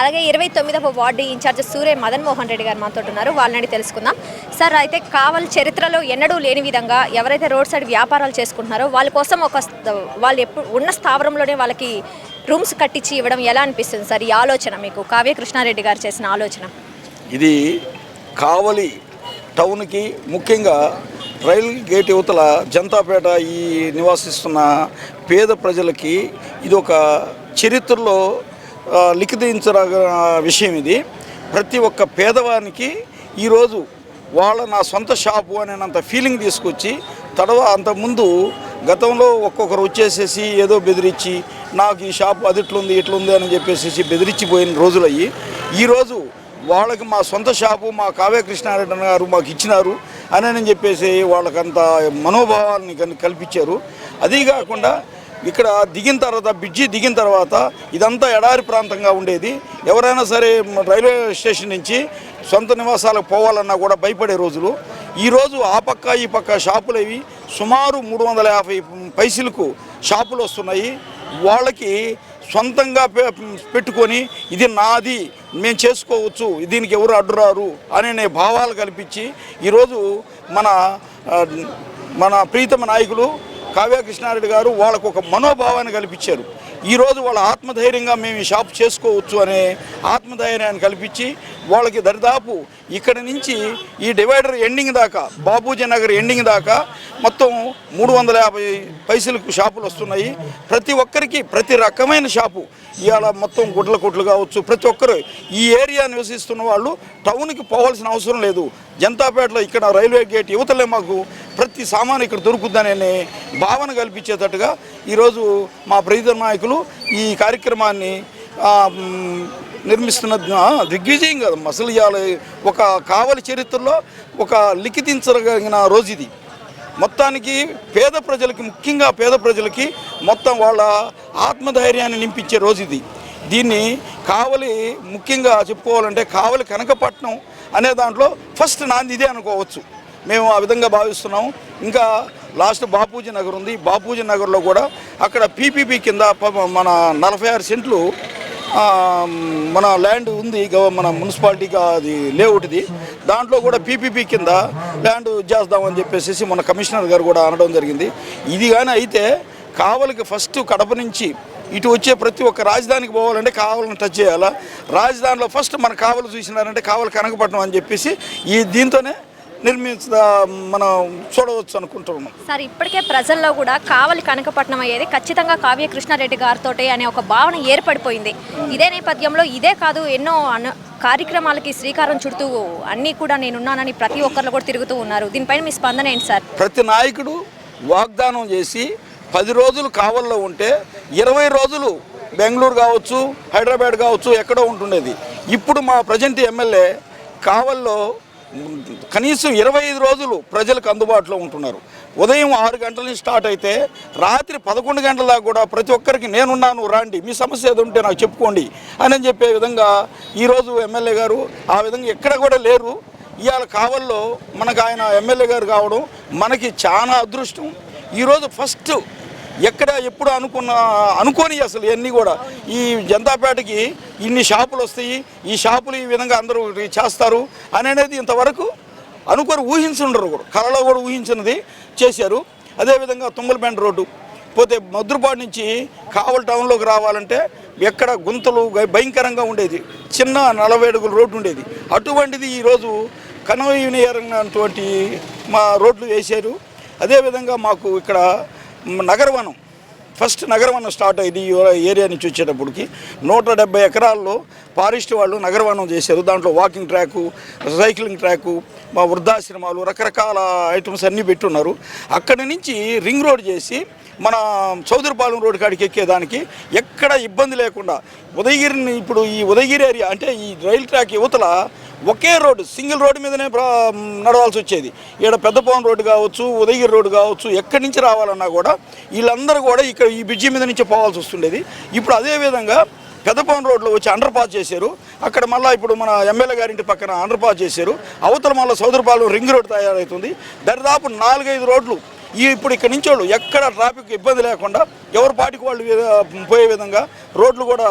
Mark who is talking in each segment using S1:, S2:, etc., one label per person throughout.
S1: అలాగే ఇరవై తొమ్మిదవ వార్డు ఇన్ఛార్జ్ సూర్య మదన్ మోహన్ రెడ్డి గారు మాతో ఉన్నారు. వాళ్ళని తెలుసుకుందాం. సార్ అయితే కావల్ చరిత్రలో ఎన్నడూ లేని విధంగా ఎవరైతే రోడ్ సైడ్ వ్యాపారాలు చేసుకుంటున్నారో వాళ్ళ కోసం ఒక వాళ్ళు ఎప్పుడు ఉన్న స్థావరంలోనే వాళ్ళకి రూమ్స్ కట్టించి ఇవ్వడం ఎలా అనిపిస్తుంది సార్? ఈ ఆలోచన మీకు కావ్య కృష్ణారెడ్డి గారు చేసిన ఆలోచన.
S2: ఇది కావలి టౌన్కి ముఖ్యంగా రైల్ గేట్ యువతల జనతాపేట ఈ నివాసిస్తున్న పేద ప్రజలకి ఇది ఒక చరిత్రలో ఆ, విషయం ఇది. ప్రతి ఒక్క పేదవానికి ఈరోజు వాళ్ళ నా సొంత షాపు అనేంత ఫీలింగ్ తీసుకొచ్చి తడవ అంతకుముందు గతంలో ఒక్కొక్కరు వచ్చేసేసి ఏదో బెదిరించి నాకు ఈ షాపు అది ఇట్లుంది ఇట్లుంది అని చెప్పేసి బెదిరించిపోయిన రోజులయ్యి. ఈరోజు వాళ్ళకి మా సొంత షాపు మా కావ్య కృష్ణారెడ్డి గారు మాకు ఇచ్చినారు అని అని చెప్పేసి వాళ్ళకంత మనోభావాన్ని కల్పించారు. అదీ కాకుండా ఇక్కడ దిగిన తర్వాత బ్రిడ్జి దిగిన తర్వాత ఇదంతా ఎడారి ప్రాంతంగా ఉండేది. ఎవరైనా సరే రైల్వే స్టేషన్ నుంచి సొంత నివాసాలకు పోవాలన్నా కూడా భయపడే రోజులు. ఈరోజు ఆ పక్క ఈ పక్క షాపులు అవి సుమారు మూడు వందల యాభై పైసలకు షాపులు వస్తున్నాయి. వాళ్ళకి సొంతంగా పె- పెట్టుకొని ఇది నాది మేము చేసుకోవచ్చు దీనికి ఎవరు అడ్డురారు అనే భావాలు కల్పించి ఈరోజు మన మన ప్రీతమ నాయకులు కావ్య కృష్ణారెడ్డి గారు వాళ్ళకు ఒక మనోభావాన్ని కల్పించారు. ఈరోజు వాళ్ళ ఆత్మధైర్యంగా మేము ఈ షాప్ చేసుకోవచ్చు అనే ఆత్మధైర్యాన్ని కల్పించి వాళ్ళకి దరిదాపు ఇక్కడ నుంచి ఈ డివైడర్ ఎండింగ్ దాకా బాబూజీ నగర్ ఎండింగ్ దాకా మొత్తం మూడు వందల యాభై పైసలకు షాపులు వస్తున్నాయి. ప్రతి ఒక్కరికి ప్రతి రకమైన షాపు ఇవాళ మొత్తం గుడ్ల కొట్లు కావచ్చు ప్రతి ఒక్కరు ఈ ఏరియా నివసిస్తున్న వాళ్ళు టౌన్కి పోవాల్సిన అవసరం లేదు. జనతాపేటలో ఇక్కడ రైల్వే గేట్ యువతలే మాకు ప్రతి సామాను ఇక్కడ దొరుకుద్దనే భావన కల్పించేటట్టుగా ఈరోజు మా ప్రతి నాయకులు ఈ కార్యక్రమాన్ని నిర్మిస్తున్న దిగ్విజయం కాదు. అసలు ఇవాళ ఒక కావలి చరిత్రలో ఒక లిఖితించగలిగిన రోజు ఇది. మొత్తానికి పేద ప్రజలకి ముఖ్యంగా పేద ప్రజలకి మొత్తం వాళ్ళ ఆత్మధైర్యాన్ని నింపించే రోజు ఇది. దీన్ని కావలి ముఖ్యంగా చెప్పుకోవాలంటే కావలి కనకపట్నం అనే దాంట్లో ఫస్ట్ నాంది ఇదే అనుకోవచ్చు. మేము ఆ విధంగా భావిస్తున్నాం. ఇంకా లాస్ట్ బాపూజీ నగర్ ఉంది. బాపూజీ నగర్లో కూడా అక్కడ పీపీపీ కింద ప- మన నలభై ఆరు సెంట్లు మన ల్యాండ్ ఉంది గవ- మన మున్సిపాలిటీగా అది లేఅవుట్ది. దాంట్లో కూడా పీపీపీ కింద ల్యాండ్ చేద్దామని చెప్పేసి మన కమిషనర్ గారు కూడా అనడం జరిగింది. ఇది కానీ అయితే కావలికి ఫస్ట్ కడప నుంచి ఇటు వచ్చే ప్రతి ఒక్క రాజధానికి పోవాలంటే కావాలని టచ్ చేయాలా? రాజధానిలో ఫస్ట్ మన కావలు చూసినారంటే కావలి కనకపట్నం అని చెప్పేసి ఈ దీంతోనే నిర్మించ మనం చూడవచ్చు అనుకుంటున్నాం.
S1: సార్ ఇప్పటికే ప్రజల్లో కూడా కావలి కనకపట్నం అయ్యేది ఖచ్చితంగా కావ్య కృష్ణారెడ్డి గారితో అనే ఒక భావన ఏర్పడిపోయింది. ఇదే నేపథ్యంలో ఇదే కాదు ఎన్నో అను కార్యక్రమాలకి శ్రీకారం చుడుతూ అన్నీ కూడా నేనున్నానని ప్రతి ఒక్కరు కూడా తిరుగుతూ ఉన్నారు. దీనిపైన మీ స్పందన ఏంటి సార్?
S2: ప్రతి నాయకుడు వాగ్దానం చేసి పది రోజులు కావల్లో ఉంటే ఇరవై రోజులు బెంగళూరు కావచ్చు హైదరాబాద్ కావచ్చు ఎక్కడో ఉంటుండేది. ఇప్పుడు మా ప్రజెంట్ ఎమ్మెల్యే కావల్లో కనీసం ఇరవై ఐదు రోజులు ప్రజలకు అందుబాటులో ఉంటున్నారు. ఉదయం ఆరు గంటల నుంచి స్టార్ట్ అయితే రాత్రి పదకొండు గంటల దాకా కూడా ప్రతి ఒక్కరికి నేనున్నాను రాండి మీ సమస్య ఏదో ఉంటే నాకు చెప్పుకోండి అని చెప్పే విధంగా ఈరోజు ఎమ్మెల్యే గారు ఆ విధంగా ఎక్కడ కూడా లేరు. ఇవాళ కావల్లో మనకు ఆయన ఎమ్మెల్యే గారు కావడం మనకి చాలా అదృష్టం. ఈరోజు ఫస్ట్ ఎక్కడ ఎప్పుడు అనుకున్న అనుకోని అసలు ఇవన్నీ కూడా. ఈ జనతాపేటకి ఇన్ని షాపులు వస్తాయి ఈ షాపులు ఈ విధంగా అందరూ చేస్తారు అని అనేది ఇంతవరకు అనుకొని ఊహించుండరు కూడా. కళలో కూడా ఊహించినది చేశారు. అదేవిధంగా తుమ్మలపేంట రోడ్డు. పోతే మధురపాడు నుంచి కావల్ టౌన్లోకి రావాలంటే ఎక్కడ గుంతలు భయంకరంగా ఉండేది. చిన్న నలభై అడుగుల రోడ్డు ఉండేది. అటువంటిది ఈరోజు అటువంటి మా రోడ్లు వేశారు. అదేవిధంగా మాకు ఇక్కడ నగరవనం. ఫస్ట్ నగరవనం స్టార్ట్ అయింది ఈ ఏరియా నుంచి వచ్చేటప్పటికి. నూట డెబ్బై ఎకరాల్లో ఫారెస్ట్ వాళ్ళు నగరవనం చేశారు. దాంట్లో వాకింగ్ ట్రాకు సైక్లింగ్ ట్రాకు మా వృద్ధాశ్రమాలు రకరకాల ఐటమ్స్ అన్నీ పెట్టున్నారు. అక్కడి నుంచి రింగ్ రోడ్ చేసి మన చౌదరిపాలెం రోడ్ కాడికి ఎక్కేదానికి ఎక్కడ ఇబ్బంది లేకుండా ఉదయగిరిని ఇప్పుడు ఈ ఉదయగిరి ఏరియా అంటే ఈ రైల్ ట్రాక్ యువతల ఒకే రోడ్డు సింగిల్ రోడ్డు మీదనే నడవాల్సి వచ్చేది. ఇక్కడ పెద్దపవన్ రోడ్డు కావచ్చు ఉదయగిరి రోడ్డు కావచ్చు ఎక్కడి నుంచి రావాలన్నా కూడా వీళ్ళందరూ కూడా ఇక్కడ ఈ బ్రిడ్జి మీద నుంచి పోవాల్సి వస్తుండేది. ఇప్పుడు అదేవిధంగా పెద్దపవన్ రోడ్లో వచ్చి అండర్ పాస్ చేశారు. అక్కడ మళ్ళీ ఇప్పుడు మన ఎమ్మెల్యే గారింటి పక్కన అండర్ పాస్ చేశారు. అవతల మళ్ళీ సౌదరపాలెం రింగ్ రోడ్ తయారవుతుంది దరిదాపు నాలుగైదు రోడ్లు ఈ ఇప్పుడు ఇక్కడ నుంచి వాళ్ళు ఎక్కడ ట్రాఫిక్ ఇబ్బంది లేకుండా ఎవరి పాటికి వాళ్ళు పోయే విధంగా రోడ్లు కూడా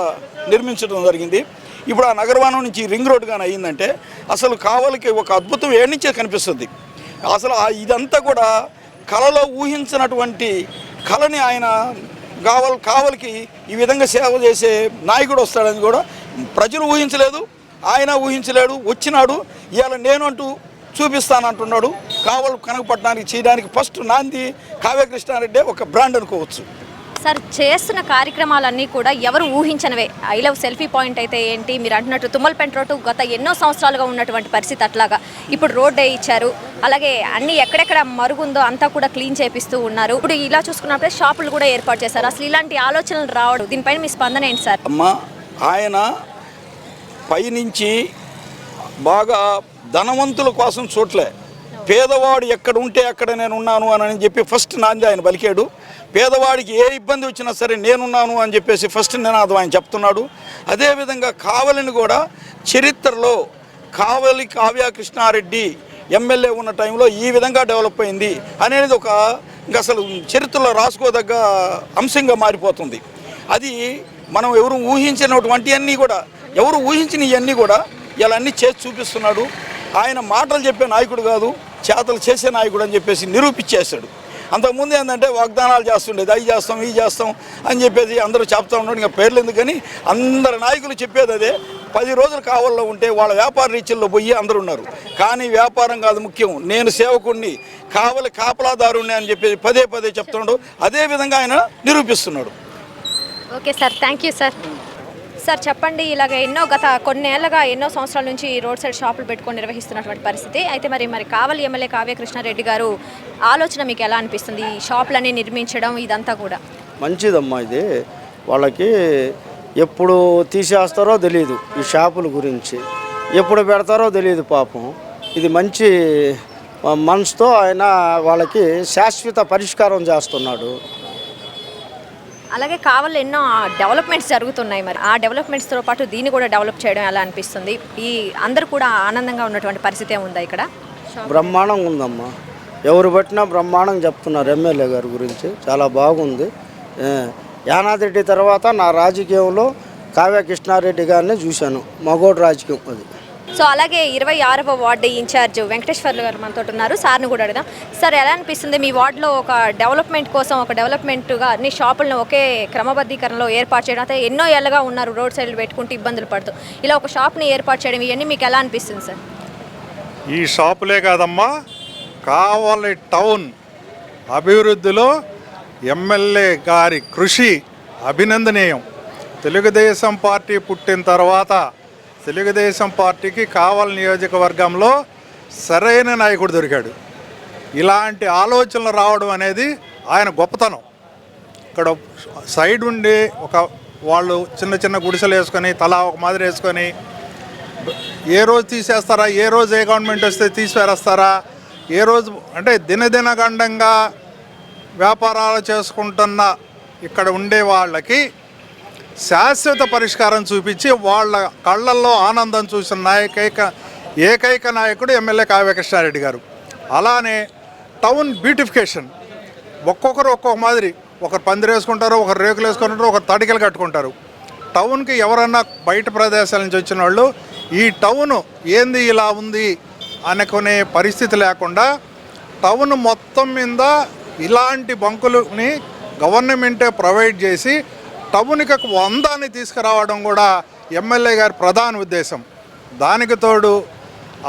S2: నిర్మించడం జరిగింది. ఇప్పుడు ఆ నగరవనం నుంచి రింగ్ రోడ్ కానీ అయ్యిందంటే అసలు కావలికి ఒక అద్భుతం ఏడు నుంచే కనిపిస్తుంది. అసలు ఇదంతా కూడా కళలో ఊహించినటువంటి కళని ఆయన కావల్ కావలికి ఈ విధంగా సేవ చేసే నాయకుడు వస్తాడని కూడా ప్రజలు ఊహించలేదు. ఆయన ఊహించలేడు. వచ్చినాడు. ఇవాళ నేను అంటూ చూపిస్తానంటున్నాడు. కావలు కనకపట్నానికి చేయడానికి ఫస్ట్ నాంది కావ్యకృష్ణారెడ్డి ఒక బ్రాండ్ అనుకోవచ్చు.
S1: సార్ చేస్తున్న కార్యక్రమాలన్నీ కూడా ఎవరు ఊహించనివే. ఐ లవ్ సెల్ఫీ పాయింట్ అయితే ఏంటి? మీరు అంటున్నట్టు తుమ్మలపెంట రోడ్డు గత ఎన్నో సంవత్సరాలుగా ఉన్నటువంటి పరిస్థితి అట్లాగా. ఇప్పుడు రోడ్డే ఇచ్చారు. అలాగే అన్ని ఎక్కడెక్కడ మరుగుందో అంతా కూడా క్లీన్ చేపిస్తూ ఉన్నారు. ఇప్పుడు ఇలా చూసుకున్నప్పుడే షాపులు కూడా ఏర్పాటు చేశారు. అసలు ఇలాంటి ఆలోచనలు రావడం దీనిపైన మీ స్పందన ఏంటి సార్?
S2: అమ్మ ఆయన పైనుంచి బాగా ధనవంతుల కోసం చూడలే. పేదవాడు ఎక్కడ ఉంటే అక్కడ నేను ఉన్నాను అని చెప్పి ఫస్ట్ నాంది ఆయన పలికాడు. పేదవాడికి ఏ ఇబ్బంది వచ్చినా సరే నేనున్నాను అని చెప్పేసి ఫస్ట్ నినాదం ఆయన చెప్తున్నాడు. అదేవిధంగా కావలిని కూడా చరిత్రలో కావలి కావ్య కృష్ణారెడ్డి ఎమ్మెల్యే ఉన్న టైంలో ఈ విధంగా డెవలప్ అయింది అనేది ఒక ఇంకా అసలు చరిత్రలో రాసుకోదగ్గ అంశంగా మారిపోతుంది. అది మనం ఎవరు ఊహించినటువంటి అన్నీ కూడా ఎవరు ఊహించిన ఇవన్నీ కూడా ఇలా అన్నీ చేసి చూపిస్తున్నాడు. ఆయన మాటలు చెప్పే నాయకుడు కాదు చేతలు చేసే నాయకుడు అని చెప్పేసి నిరూపించేశాడు. అంతకుముందు ఏంటంటే వాగ్దానాలు చేస్తుండేది అవి చేస్తాం ఇవి చేస్తాం అని చెప్పేసి అందరూ చెప్తా ఉన్నాడు ఇంకా పేర్లు ఎందుకని అందరు నాయకులు చెప్పేది అదే. పది రోజులు కావాలలో ఉంటే వాళ్ళ వ్యాపార రీచుల్లో పోయి అందరు ఉన్నారు. కానీ వ్యాపారం కాదు ముఖ్యం నేను సేవకుణ్ణి కావలి కాపలాదారుణ్ణి అని చెప్పేసి పదే పదే చెప్తున్నాడు. అదే విధంగా ఆయన నిరూపిస్తున్నాడు.
S1: Okay sir thank you sir. Sir చెప్పండి. ఇలాగ ఎన్నో గత కొన్నేళ్ళుగా ఎన్నో సంవత్సరాల నుంచి ఈ రోడ్ సైడ్ షాపులు పెట్టుకొని నిర్వహిస్తున్నటువంటి పరిస్థితి. అయితే మరి మరి కావలి ఎమ్మెల్యే కావ్య కృష్ణారెడ్డి గారు ఆలోచన మీకు ఎలా అనిపిస్తుంది? ఈ షాపులన్నీ నిర్మించడం ఇదంతా కూడా.
S3: మంచిదమ్మా ఇది. వాళ్ళకి ఎప్పుడు తీసేస్తారో తెలియదు ఈ షాపుల గురించి. ఎప్పుడు పెడతారో తెలియదు పాపం. ఇది మంచి మనసుతో ఆయన వాళ్ళకి శాశ్వత పరిష్కారం చేస్తున్నాడు.
S1: అలాగే కావాలి ఎన్నో డెవలప్మెంట్స్ జరుగుతున్నాయి మరి. ఆ డెవలప్మెంట్స్తో పాటు దీన్ని కూడా డెవలప్ చేయడం ఎలా అనిపిస్తుంది? ఈ అందరూ కూడా ఆనందంగా ఉన్నటువంటి పరిస్థితి ఉందా ఇక్కడ?
S3: బ్రహ్మాండంగా ఉందమ్మా. ఎవరు పట్టినా బ్రహ్మాండం చెప్తున్నారు ఎమ్మెల్యే గారి గురించి. చాలా బాగుంది. యానాదిరెడ్డి తర్వాత నా రాజకీయంలో కావ్య కృష్ణారెడ్డి గారిని చూశాను. మగోడు రాజకీయం అది.
S1: సో అలాగే ఇరవై ఆరవ వార్డు ఇన్ఛార్జ్ వెంకటేశ్వర్లు గారు మనతో ఉన్నారు. సార్ని కూడా అడుగుదాం. సార్ ఎలా అనిపిస్తుంది? మీ వార్డులో ఒక డెవలప్మెంట్ కోసం ఒక డెవలప్మెంట్గా అన్ని షాపులను ఒకే క్రమబద్ధీకరణలో ఏర్పాటు చేయడం అయితే ఎన్నో ఏళ్ళగా ఉన్నారు రోడ్ సైడ్ పెట్టుకుంటూ ఇబ్బందులు పడుతూ. ఇలా ఒక షాప్ని ఏర్పాటు చేయడం ఇవన్నీ మీకు ఎలా అనిపిస్తుంది సార్?
S4: ఈ షాపులే కాదమ్మా కావాలి టౌన్ అభివృద్ధిలో ఎమ్మెల్యే గారి కృషి అభినందనీయం. తెలుగుదేశం పార్టీ పుట్టిన తర్వాత తెలుగుదేశం పార్టీకి కావల్ నియోజకవర్గంలో సరైన నాయకుడు దొరికాడు. ఇలాంటి ఆలోచనలు రావడం అనేది ఆయన గొప్పతనం. ఇక్కడ సైడ్ ఉండి ఒక వాళ్ళు చిన్న చిన్న గుడిసెలు వేసుకొని తలా ఒక మాదిరి వేసుకొని ఏ రోజు తీసేస్తారా ఏ రోజు ఏ గవర్నమెంట్ వస్తే తీసివేరేస్తారా ఏ రోజు అంటే దినదినగండంగా వ్యాపారాలు చేసుకుంటున్న ఇక్కడ ఉండే వాళ్ళకి శాశ్వత పరిష్కారం చూపించి వాళ్ళ కళ్ళల్లో ఆనందం చూసిన నాయకైక ఏకైక నాయకుడు ఎమ్మెల్యే కావ్యకృష్ణారెడ్డి గారు. అలానే టౌన్ బ్యూటిఫికేషన్. ఒక్కొక్కరు ఒక్కొక్క మాదిరి. ఒకరు పందిరి వేసుకుంటారు ఒకరు రేకులు వేసుకుంటారు ఒకరు తడికలు కట్టుకుంటారు. టౌన్కి ఎవరన్నా బయట ప్రదేశాల నుంచి వచ్చిన వాళ్ళు ఈ టౌన్ ఏంది ఇలా ఉంది అనుకునే పరిస్థితి లేకుండా టౌన్ మొత్తం మీద ఇలాంటి బంకులని గవర్నమెంటే ప్రొవైడ్ చేసి టౌన్కి ఒక వందాన్ని తీసుకురావడం కూడా ఎమ్మెల్యే గారి ప్రధాన ఉద్దేశం. దానికి తోడు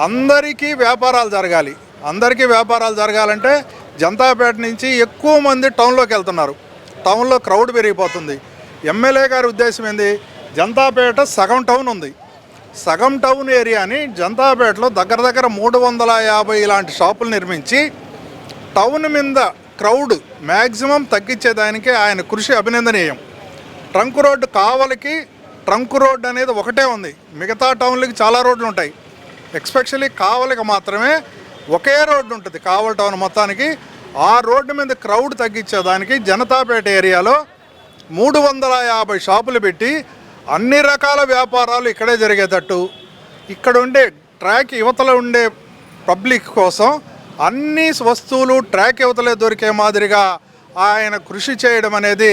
S4: అందరికీ వ్యాపారాలు జరగాలి. అందరికీ వ్యాపారాలు జరగాలంటే జనతాపేట నుంచి ఎక్కువ మంది టౌన్లోకి వెళ్తున్నారు. టౌన్లో క్రౌడ్ పెరిగిపోతుంది. ఎమ్మెల్యే గారి ఉద్దేశం ఏంది? జనతాపేట సగం టౌన్ ఉంది. సగం టౌన్ ఏరియాని జనతాపేటలో దగ్గర దగ్గర మూడు వందల యాభై ఇలాంటి షాపులు నిర్మించి టౌన్ మీద క్రౌడ్ మ్యాక్సిమం తగ్గించేదానికి ఆయన కృషి అభినందనీయం. ట్రంక్ రోడ్డు కావలికి ట్రంక్ రోడ్డు అనేది ఒకటే ఉంది. మిగతా టౌన్లకి చాలా రోడ్లు ఉంటాయి. ఎక్స్పెషల్లీ కావలికి మాత్రమే ఒకే రోడ్డు ఉంటుంది. కావలి టౌన్ మొత్తానికి ఆ రోడ్డు మీద క్రౌడ్ తగ్గించేదానికి జనతాపేట ఏరియాలో మూడు వందల యాభై షాపులు పెట్టి అన్ని రకాల వ్యాపారాలు ఇక్కడే జరిగేటట్టు. ఇక్కడ ఉండే ట్రాక్ యువతలో ఉండే పబ్లిక్ కోసం అన్ని వస్తువులు ట్రాక్ యువతలే దొరికే మాదిరిగా ఆయన కృషి చేయడం అనేది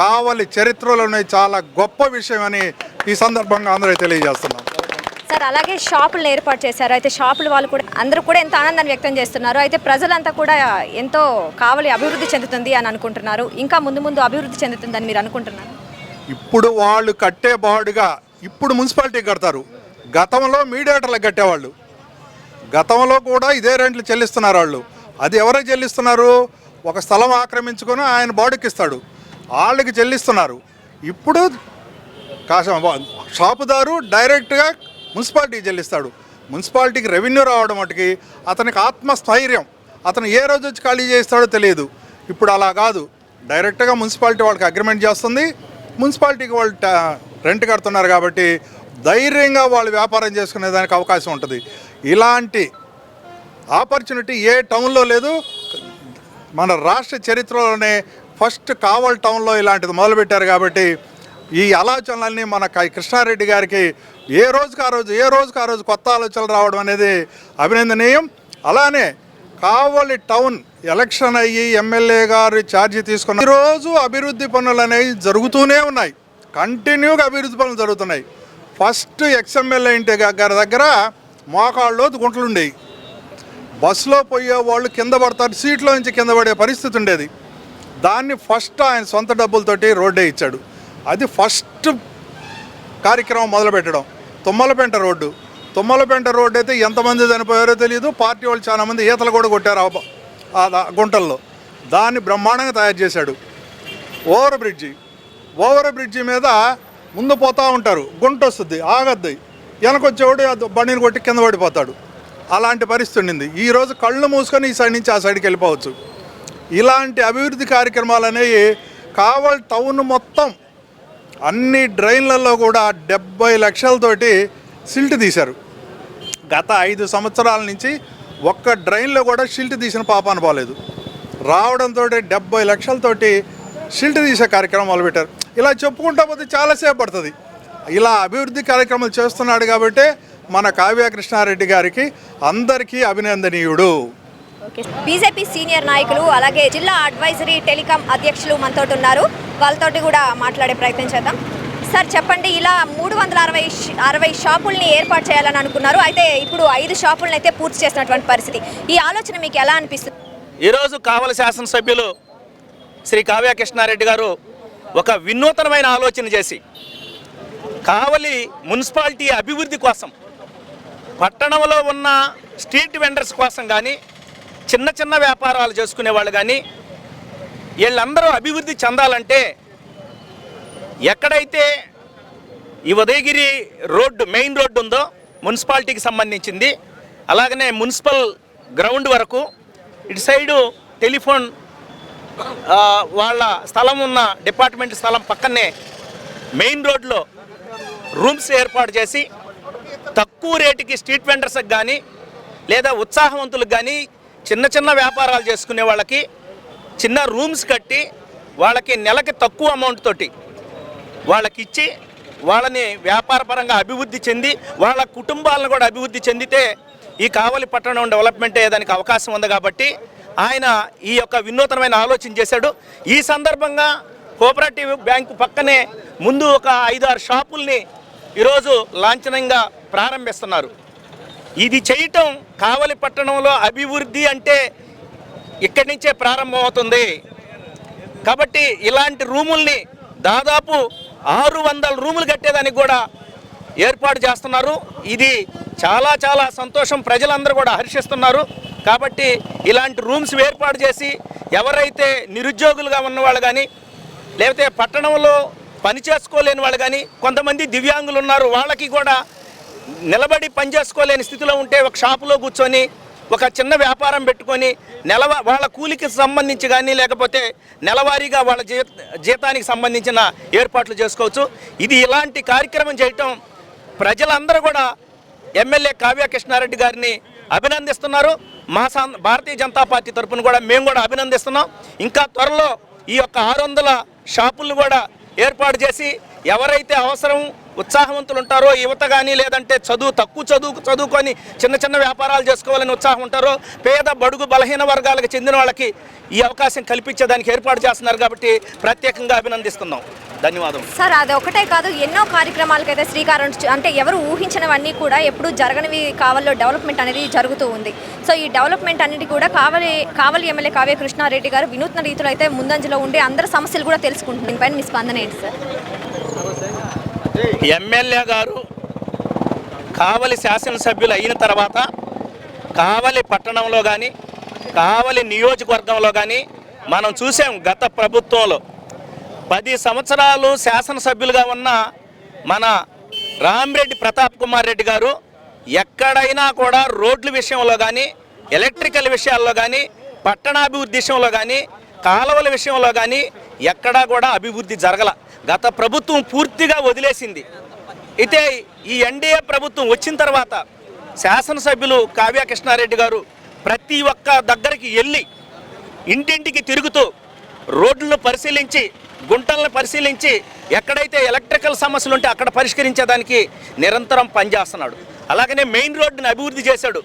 S4: కావలి చరిత్రలోనే చాలా గొప్ప విషయం అని ఈ సందర్భంగా అందరూ తెలియజేస్తున్నాం
S1: సార్ అలాగే షాపులను ఏర్పాటు చేశారు. అయితే షాపుల వాళ్ళు కూడా అందరూ కూడా ఎంతో ఆనందాన్ని వ్యక్తం చేస్తున్నారు. అయితే ప్రజలంతా కూడా ఎంతో కావలి అభివృద్ధి చెందుతుంది అని అనుకుంటున్నారు. ఇంకా ముందు ముందు అభివృద్ధి చెందుతుందని మీరు అనుకుంటున్నారు?
S4: ఇప్పుడు వాళ్ళు కట్టే బాడుగా ఇప్పుడు మున్సిపాలిటీ కడతారు. గతంలో మీడియేటర్లకు కట్టేవాళ్ళు. గతంలో కూడా ఇదే రెంట్లు చెల్లిస్తున్నారు వాళ్ళు. అది ఎవరికి చెల్లిస్తున్నారు? ఒక స్థలం ఆక్రమించుకొని ఆయన బాడుకి ఇస్తాడు వాళ్ళకి చెల్లిస్తున్నారు. ఇప్పుడు కాశ షాపుదారు డైరెక్ట్గా మున్సిపాలిటీకి చెల్లిస్తాడు. మున్సిపాలిటీకి రెవెన్యూ రావడం మటుకి అతనికి ఆత్మస్థైర్యం. అతను ఏ రోజు వచ్చి ఖాళీ చేస్తాడో తెలియదు. ఇప్పుడు అలా కాదు. డైరెక్ట్గా మున్సిపాలిటీ వాళ్ళకి అగ్రిమెంట్ చేస్తుంది. మున్సిపాలిటీకి వాళ్ళు రెంట్ కడుతున్నారు కాబట్టి ధైర్యంగా వాళ్ళు వ్యాపారం చేసుకునే దానికి అవకాశం ఉంటుంది. ఇలాంటి ఆపర్చునిటీ ఏ టౌన్లో లేదు. మన రాష్ట్ర చరిత్రలోనే ఫస్ట్ కావల్ టౌన్లో ఇలాంటిది మొదలుపెట్టారు కాబట్టి ఈ ఆలోచనలన్నీ మన కృష్ణారెడ్డి గారికి ఏ రోజుకి ఆ రోజు ఏ రోజుకి ఆ రోజు కొత్త ఆలోచనలు రావడం అనేది అభినందనీయం. అలానే కావలి టౌన్ ఎలక్షన్ అయ్యి ఎమ్మెల్యే గారు ఛార్జీ తీసుకున్న ఈరోజు అభివృద్ధి పనులు అనేవి జరుగుతూనే ఉన్నాయి. కంటిన్యూగా అభివృద్ధి పనులు జరుగుతున్నాయి. ఫస్ట్ ఎక్స్ఎమ్మెల్యే ఇంటి గారి దగ్గర మోకాళ్ళు గుంటలు ఉండేవి బస్సులో పోయే వాళ్ళు కింద పడతారు సీట్లో నుంచి కింద పడే పరిస్థితి ఉండేది. దాన్ని ఫస్ట్ ఆయన సొంత డబ్బులతోటి రోడ్డే ఇచ్చాడు. అది ఫస్ట్ కార్యక్రమం మొదలుపెట్టడం. తుమ్మలపెంట రోడ్డు. తుమ్మలపెంట రోడ్డు అయితే ఎంతమంది చనిపోయారో తెలియదు పార్టీ వాళ్ళు చాలామంది ఈతలు కూడా కొట్టారు ఆ గుంటల్లో. దాన్ని బ్రహ్మాండంగా తయారు చేశాడు. Over bridge. ఓవర్ బ్రిడ్జి మీద ముందు పోతూ ఉంటారు. గుంట వస్తుంది. ఆగద్ది. వెనకొచ్చేవాడు బండిని కొట్టి కింద పడిపోతాడు. అలాంటి పరిస్థితి ఉండింది. ఈరోజు కళ్ళు మూసుకొని ఈ సైడ్ నుంచి ఆ సైడ్కి వెళ్ళిపోవచ్చు. ఇలాంటి అభివృద్ధి కార్యక్రమాలు అనేవి కావల్ టౌన్ మొత్తం అన్ని డ్రైన్లలో కూడా డెబ్బై లక్షలతోటి సిల్ట్ తీశారు. గత ఐదు సంవత్సరాల నుంచి ఒక్క డ్రైన్లో కూడా షిల్ట్ తీసిన పాపాన పోలేదు రావడంతో డెబ్బై లక్షలతోటి షిల్ట్ తీసే కార్యక్రమం మొదలుపెట్టారు. ఇలా చెప్పుకుంటా పోతే చాలాసేపు పడుతుంది. ఇలా అభివృద్ధి కార్యక్రమాలు చేస్తున్నాడు కాబట్టి మన కావ్య కృష్ణారెడ్డి గారికి అందరికీ అభినందనీయుడు.
S1: బీజేపీ సీనియర్ నాయకులు అలాగే జిల్లా అడ్వైజరీ టెలికాం అధ్యక్షులు మనతో ఉన్నారు. వాళ్ళతోటి కూడా మాట్లాడే ప్రయత్నం చేద్దాం. సార్ చెప్పండి ఇలా మూడు వందల అరవై అరవై షాపుల్ని ఏర్పాటు చేయాలని అనుకున్నారు. అయితే ఇప్పుడు ఐదు షాపులను అయితే పూర్తి చేసినటువంటి పరిస్థితి. ఈ ఆలోచన మీకు ఎలా అనిపిస్తుంది?
S5: ఈరోజు కావలి శాసనసభ్యులు శ్రీ కావ్య కృష్ణారెడ్డి గారు ఒక వినూతనమైన ఆలోచన చేసి కావలి మున్సిపాలిటీ అభివృద్ధి కోసం పట్టణంలో ఉన్న స్ట్రీట్ వెండర్స్ కోసం కానీ చిన్న చిన్న వ్యాపారాలు చేసుకునే వాళ్ళు కానీ వీళ్ళందరూ అభివృద్ధి చెందాలంటే ఎక్కడైతే ఈ ఉదయగిరి రోడ్డు మెయిన్ రోడ్డు ఉందో మున్సిపాలిటీకి సంబంధించింది అలాగనే మున్సిపల్ గ్రౌండ్ వరకు ఇటు సైడు టెలిఫోన్ వాళ్ళ స్థలం ఉన్న డిపార్ట్మెంట్ స్థలం పక్కనే మెయిన్ రోడ్లో రూమ్స్ ఏర్పాటు చేసి తక్కువ రేటుకి స్ట్రీట్ వెండర్స్కి కానీ లేదా ఉత్సాహవంతులకు కానీ చిన్న చిన్న వ్యాపారాలు చేసుకునే వాళ్ళకి చిన్న రూమ్స్ కట్టి వాళ్ళకి నెలకి తక్కువ అమౌంట్ తోటి వాళ్ళకి ఇచ్చి వాళ్ళని వ్యాపారపరంగా అభివృద్ధి చెంది వాళ్ళ కుటుంబాలను కూడా అభివృద్ధి చెందితే ఈ కావలి పట్టణం డెవలప్మెంట్ దానికి అవకాశం ఉంది కాబట్టి ఆయన ఈ యొక్క వినూతనమైన ఆలోచన చేశాడు. ఈ సందర్భంగా కోఆపరేటివ్ బ్యాంకు పక్కనే ముందు ఒక ఐదు ఆరు షాపుల్ని ఈరోజు లాంఛనంగా ప్రారంభిస్తున్నారు. ఇది చేయటం కావలి పట్టణంలో అభివృద్ధి అంటే ఇక్కడి నుంచే ప్రారంభమవుతుంది. కాబట్టి ఇలాంటి రూముల్ని దాదాపు ఆరు వందల రూములు కట్టేదానికి కూడా ఏర్పాటు చేస్తున్నారు. ఇది చాలా చాలా సంతోషం. ప్రజలందరూ కూడా హర్షిస్తున్నారు. కాబట్టి ఇలాంటి రూమ్స్ ఏర్పాటు చేసి ఎవరైతే నిరుద్యోగులుగా ఉన్నవాళ్ళు కానీ లేకపోతే పట్టణంలో పని చేసుకోలేని వాళ్ళు కానీ కొంతమంది దివ్యాంగులు ఉన్నారు. వాళ్ళకి కూడా నిలబడి పని చేసుకోలేని స్థితిలో ఉంటే ఒక షాపులో కూర్చొని ఒక చిన్న వ్యాపారం పెట్టుకొని నెలవ వాళ్ళ కూలికి సంబంధించి కానీ లేకపోతే నెలవారీగా వాళ్ళ జీతానికి సంబంధించిన ఏర్పాట్లు చేసుకోవచ్చు. ఇది ఇలాంటి కార్యక్రమం చేయటం ప్రజలందరూ కూడా ఎమ్మెల్యే కావ్య కృష్ణారెడ్డి గారిని అభినందిస్తున్నారు. మా భారతీయ జనతా పార్టీ తరఫున కూడా మేము కూడా అభినందిస్తున్నాం. ఇంకా త్వరలో ఈ యొక్క ఆరు వందల షాపులను కూడా ఏర్పాటు చేసి ఎవరైతే అవసరం ఉత్సాహవంతులు ఉంటారో యువత కానీ లేదంటే చదువు తక్కువ చదువు చదువుకొని చిన్న చిన్న వ్యాపారాలు చేసుకోవాలని ఉత్సాహం ఉంటారో పేద బడుగు బలహీన వర్గాలకు చెందిన వాళ్ళకి ఈ అవకాశం కల్పించేదానికి ఏర్పాటు చేస్తున్నారు కాబట్టి ప్రత్యేకంగా అభినందిస్తున్నాం. ధన్యవాదం
S1: సార్ అది ఒకటే కాదు ఎన్నో కార్యక్రమాలకైతే శ్రీకారం చు- అంటే ఎవరు ఊహించినవన్నీ కూడా ఎప్పుడు జరగనివి కావల్లో డెవలప్మెంట్ అనేది జరుగుతూ ఉంది. సో ఈ డెవలప్మెంట్ అనేది కూడా కావలి కావలి ఎమ్మెల్యే కావ్య కృష్ణారెడ్డి గారు వినూత్న రీతిలో అయితే ముందంజలో ఉండి అందరి సమస్యలు కూడా తెలుసుకుంటున్నారు. దీనిపైన మీ స్పందన ఏంటి సార్?
S5: ఎమ్మెల్యే గారు కావలి శాసనసభ్యులు అయిన తర్వాత కావలి పట్టణంలో కానీ కావలి నియోజకవర్గంలో కానీ మనం చూసాం గత ప్రభుత్వంలో. పది సంవత్సరాలు శాసనసభ్యులుగా ఉన్న మన రామ్రెడ్డి ప్రతాప్ కుమార్ రెడ్డి గారు ఎక్కడైనా కూడా రోడ్ల విషయంలో కానీ ఎలక్ట్రికల్ విషయాల్లో కానీ పట్టణాభివృద్ధి విషయంలో కానీ కాలువల విషయంలో కానీ ఎక్కడా కూడా అభివృద్ధి జరగల. గత ప్రభుత్వం పూర్తిగా వదిలేసింది. అయితే ఈ ఎన్డీఏ ప్రభుత్వం వచ్చిన తర్వాత శాసనసభ్యులు కావ్య కృష్ణారెడ్డి గారు ప్రతి ఒక్క దగ్గరికి వెళ్ళి ఇంటింటికి తిరుగుతూ రోడ్లను పరిశీలించి గుంటలను పరిశీలించి ఎక్కడైతే ఎలక్ట్రికల్ సమస్యలు ఉంటే అక్కడ పరిష్కరించేదానికి నిరంతరం పనిచేస్తున్నాడు. అలాగనే మెయిన్ రోడ్డుని అభివృద్ధి చేశాడు.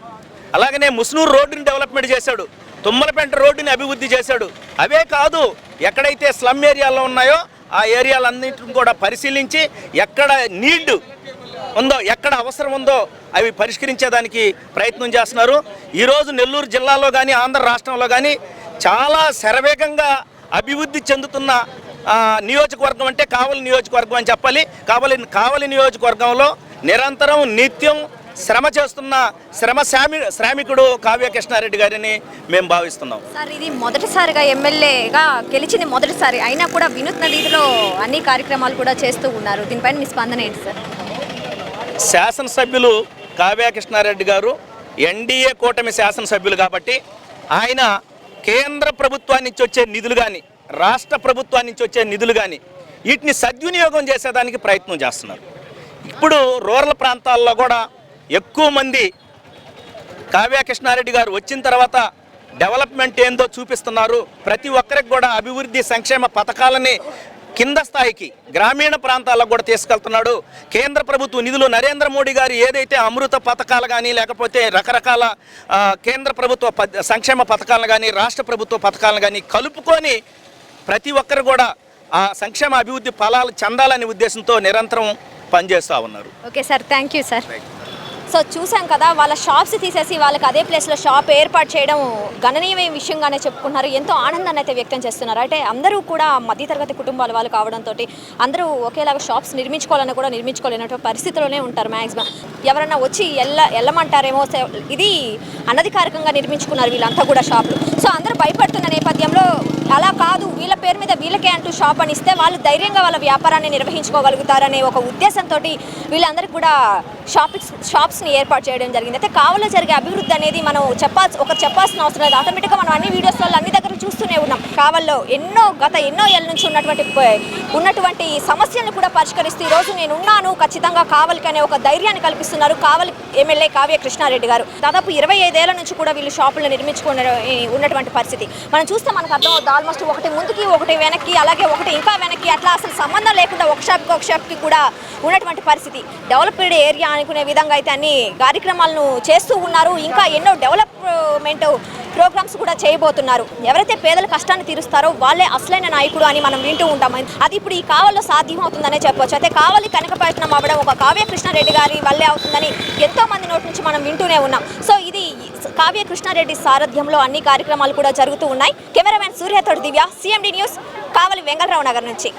S5: అలాగనే ముస్నూరు రోడ్డుని డెవలప్మెంట్ చేశాడు. తుమ్మలపేంట రోడ్డుని అభివృద్ధి చేశాడు. అవే కాదు ఎక్కడైతే స్లమ్ ఏరియాలో ఉన్నాయో ఆ ఏరియాలన్నింటిని కూడా పరిశీలించి ఎక్కడ నీడ్ ఉందో ఎక్కడ అవసరం ఉందో అవి పరిష్కరించేదానికి ప్రయత్నం చేస్తున్నారు. ఈరోజు నెల్లూరు జిల్లాలో కానీ ఆంధ్ర రాష్ట్రంలో కానీ చాలా శరవేగంగా అభివృద్ధి చెందుతున్న నియోజకవర్గం అంటే కావలి నియోజకవర్గం అని చెప్పాలి. కావలి కావలి నియోజకవర్గంలో నిరంతరం నిత్యం శ్రమ చేస్తున్న శ్రమ శ్రామి శ్రామికుడు కావ్య కృష్ణారెడ్డి గారిని మేము భావిస్తున్నాం.
S1: సార్ ఇది మొదటిసారిగా ఎమ్మెల్యేగా గెలిచింది మొదటిసారి. అయినా కూడా వినూత్న రీతిలో అన్ని కార్యక్రమాలు కూడా చేస్తూ ఉన్నారు. దీనిపైన మీ స్పందన ఏంటి సార్?
S5: శాసనసభ్యులు కావ్య కృష్ణారెడ్డి గారు ఎన్డీఏ కూటమి శాసనసభ్యులు కాబట్టి ఆయన కేంద్ర ప్రభుత్వాన్ని నుంచి వచ్చే నిధులు కానీ రాష్ట్ర ప్రభుత్వాన్ని నుంచి వచ్చే నిధులు కానీ వీటిని సద్వినియోగం చేసేదానికి ప్రయత్నం చేస్తున్నారు. ఇప్పుడు రూరల్ ప్రాంతాల్లో కూడా ఎక్కువ మంది కావ్య కృష్ణారెడ్డి గారు వచ్చిన తర్వాత డెవలప్మెంట్ ఏందో చూపిస్తున్నారు. ప్రతి ఒక్కరికి కూడా అభివృద్ధి సంక్షేమ పథకాలని కింద స్థాయికి గ్రామీణ ప్రాంతాలకు కూడా తీసుకెళ్తున్నాడు. కేంద్ర ప్రభుత్వ నిధులు నరేంద్ర మోడీ గారు ఏదైతే అమృత పథకాలు కానీ లేకపోతే రకరకాల కేంద్ర ప్రభుత్వ సంక్షేమ పథకాలను కానీ రాష్ట్ర ప్రభుత్వ పథకాలను కానీ కలుపుకొని ప్రతి ఒక్కరు కూడా ఆ సంక్షేమ అభివృద్ధి ఫలాలు చెందాలనే ఉద్దేశంతో నిరంతరం పనిచేస్తూ ఉన్నారు.
S1: Okay sir thank you sir so చూసాం కదా వాళ్ళ షాప్స్ తీసేసి వాళ్ళకి అదే ప్లేస్లో షాప్ ఏర్పాటు చేయడం గణనీయమైన విషయంగానే చెప్పుకున్నారు ఎంతో ఆనందాన్ని అయితే వ్యక్తం చేస్తున్నారు. అంటే అందరూ కూడా మధ్యతరగతి కుటుంబాల వాళ్ళు కావడంతో అందరూ ఒకేలాగా షాప్స్ నిర్మించుకోవాలని కూడా నిర్మించుకోలేనటువంటి పరిస్థితిలోనే ఉంటారు మ్యాక్సిమం ఎవరన్నా వచ్చి ఎల్ల వెళ్ళమంటారేమో ఇది అనధికారికంగా నిర్మించుకున్నారు వీళ్ళంతా కూడా షాపులు సో అందరూ భయపడుతున్న నేపథ్యంలో అలా కాదు వీళ్ళ పేరు మీద వీళ్ళకే అంటూ షాప్ అని ఇస్తే వాళ్ళు ధైర్యంగా వాళ్ళ వ్యాపారాన్ని నిర్వహించుకోగలుగుతారనే ఒక ఉద్దేశంతో వీళ్ళందరికీ కూడా షాపింగ్స్ షాప్స్ని ఏర్పాటు చేయడం జరిగింది. అయితే కావలో జరిగే అభివృద్ధి అనేది మనం చెప్పాల్సి ఒకరు చెప్పాల్సిన అవసరం లేదు. ఆటోమేటిక్గా మనం అన్ని వీడియోస్లో అన్ని దగ్గర చూస్తూనే ఉన్నాం. కావల్లో ఎన్నో గత ఎన్నో ఏళ్ళ నుంచి ఉన్నటువంటి ఉన్నటువంటి సమస్యలను కూడా పరిష్కరిస్తూ ఈరోజు నేను ఉన్నాను ఖచ్చితంగా కావలికి అనే ఒక ధైర్యాన్ని కల్పిస్తున్నారు కావలి ఎమ్మెల్యే కావ్య కృష్ణారెడ్డి గారు. దాదాపు ఇరవై ఐదేళ్ళ నుంచి కూడా వీళ్ళు షాపులు నిర్మించుకున్న ఉన్నటువంటి పరిస్థితి. మనం చూస్తే మనకు అర్థం అవుతుంది ఆల్మోస్ట్ ఒకటి ముందుకి ఒకటి వెనక్కి అలాగే ఒకటి ఇంకా వెనక్కి అట్లా అసలు సంబంధం లేకుండా ఒక షాప్కి ఒక షాప్కి కూడా ఉన్నటువంటి పరిస్థితి. డెవలప్డ్ ఏరియా అనుకునే విధంగా అయితే అన్ని కార్యక్రమాలను చేస్తూ ఉన్నారు. ఇంకా ఎన్నో డెవలప్మెంట్ ప్రోగ్రామ్స్ కూడా చేయబోతున్నారు. ఎవరైతే పేదల కష్టాన్ని తీరుస్తారో వాళ్ళే అసలైన నాయకుడు అని మనం వింటూ ఉంటాం. అది ఇప్పుడు ఈ కావల్లో సాధ్యం అవుతుందనే చెప్పవచ్చు అయితే కావలి కనకపట్నం అవ్వడం ఒక కావ్య కృష్ణారెడ్డి గారి వల్లే అవుతుందని ఎంతో మంది నోటి నుంచి మనం వింటూనే ఉన్నాం. సో ఇది కావ్య కృష్ణారెడ్డి సారథ్యంలో అన్ని కార్యక్రమాలు కూడా జరుగుతూ ఉన్నాయి. కెమెరామెన్ సూర్యతోటి దివ్య సిఎండి న్యూస్ కావలి వెంగళరావు నగర్ నుంచి.